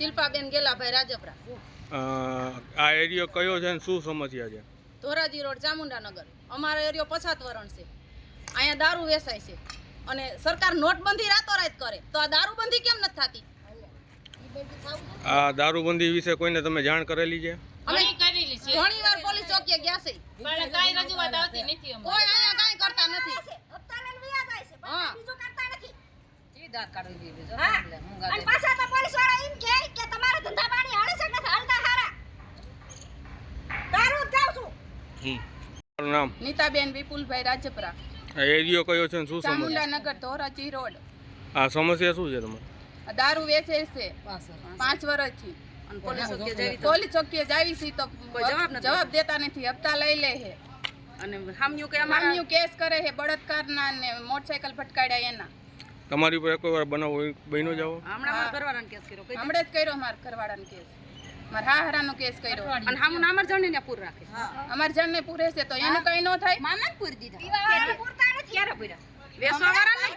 શિલ્પાબેન ગેલાભાઈ રાજપરા. આ એરિયો કયો છે ને શું સમસ્યા છે? ધોરાજી રોડ ચામુંડાનગર. અમારો એરિયો પછાત વરણ છે. અહીંયા દારૂ વેચાય છે. અને સરકાર નોટબંધી રાતોરાત કરે. તો આ દારૂબંધી કેમ નથી થતી? આ દારૂબંધી વિશે કોઈને તમે જાણ કરેલી છે? અમે કરેલી છે. ઘણી વાર પોલીસ ચોકીએ ગયા છે. પણ કાંઈ રજૂઆત આવતી નથી અમે કોઈ અહીંયા કાઈ કરતા નથી. હા. અને પાછા તો પોલીસવાળા એમ કે તમારા ધંધા પાણી હાલે છે કે નથી હાલતા હારા દારૂ જ જાઉં નામ? નીતાબેન વિપુલભાઈ રાજપરા. આ એરિયો કયો છે શું સમસ્યા? ચામુંડાનગર ધોરાજી રોડ. આ સમસ્યા શું છે તમારે? દારૂ વેચે છે. પાંચ વર્ષથી. પોલીસ ચોકીએ જાવી છે તો જવાબ દેતા નથી. હપ્તા લઈ લે છે. અને હામ્યું કે મામ્યું કેસ કરે છે બળાત્કારના ને મોટરસાયકલ ફટકાડ્યા એના. તમારી ઉપર એકવાર બનાવો બહેનો જાઓ હમણાં મારા કેસ કર્યો હમણાં જ કર્યો મારા ઘરવાળાનો કેસ. મારા કેસ કર્યો. અને હામું નામર જણને ને પૂર રાખે. અમાર જણને પૂરે છે તો એનું કઈ ન થાય. મામન પૂર દીધા. પૂરતા નથી. ક્યારે પૂર્યા? વેસવા વાળા ને